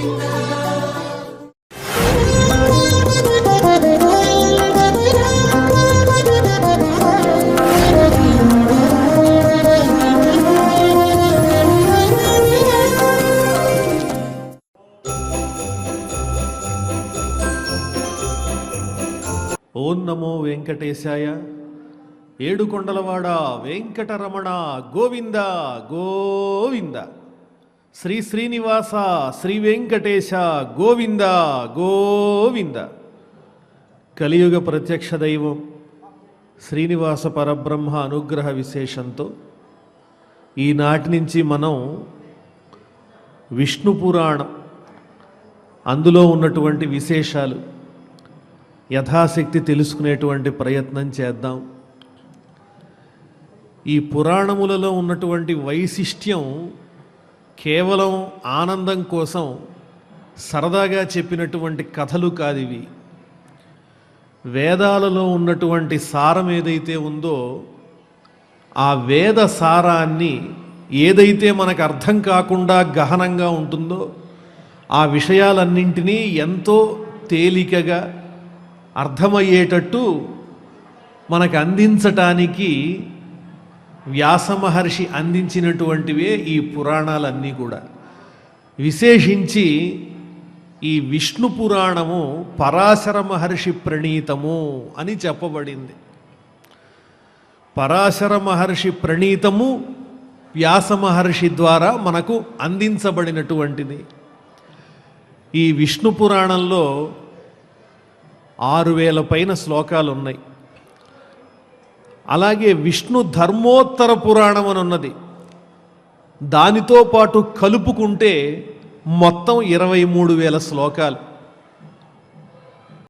ఓం నమో వెంకటేశాయ. ఏడుకొండలవాడ వెంకటరమణ గోవింద గోవింద. శ్రీ శ్రీనివాస శ్రీ వెంకటేశ గోవింద గోవింద. కలియుగ ప్రత్యక్ష దైవం శ్రీనివాస పరబ్రహ్మ అనుగ్రహ విశేషంతో ఈనాటి నుంచి మనం విష్ణు పురాణం అందులో ఉన్నటువంటి విశేషాలు యథాశక్తి తెలుసుకునేటువంటి ప్రయత్నం చేద్దాం. ఈ పురాణములలో ఉన్నటువంటి వైశిష్ట్యం కేవలం ఆనందం కోసం సరదాగా చెప్పినటువంటి కథలు కాదు ఇవి వేదాలలో ఉన్నటువంటి సారం ఏదైతే ఉందో ఆ వేద సారాన్ని ఏదైతే మనకు అర్థం కాకుండా గహనంగా ఉంటుందో ఆ విషయాలన్నింటినీ ఎంతో తేలికగా అర్థమయ్యేటట్టు మనకు అందించటానికి వ్యాస మహర్షి అందించినటువంటివే ఈ పురాణాలన్నీ కూడా. విశేషించి ఈ విష్ణు పురాణము పరాశర మహర్షి ప్రణీతము అని చెప్పబడింది. పరాశర మహర్షి ప్రణీతము వ్యాస మహర్షి ద్వారా మనకు అందించబడినటువంటిది. ఈ విష్ణు పురాణంలో ఆరు వేల పైన శ్లోకాలు ఉన్నాయి అలాగే విష్ణు ధర్మోత్తర పురాణం అని ఉన్నది. దానితో పాటు కలుపుకుంటే మొత్తం ఇరవై మూడు వేల శ్లోకాలు.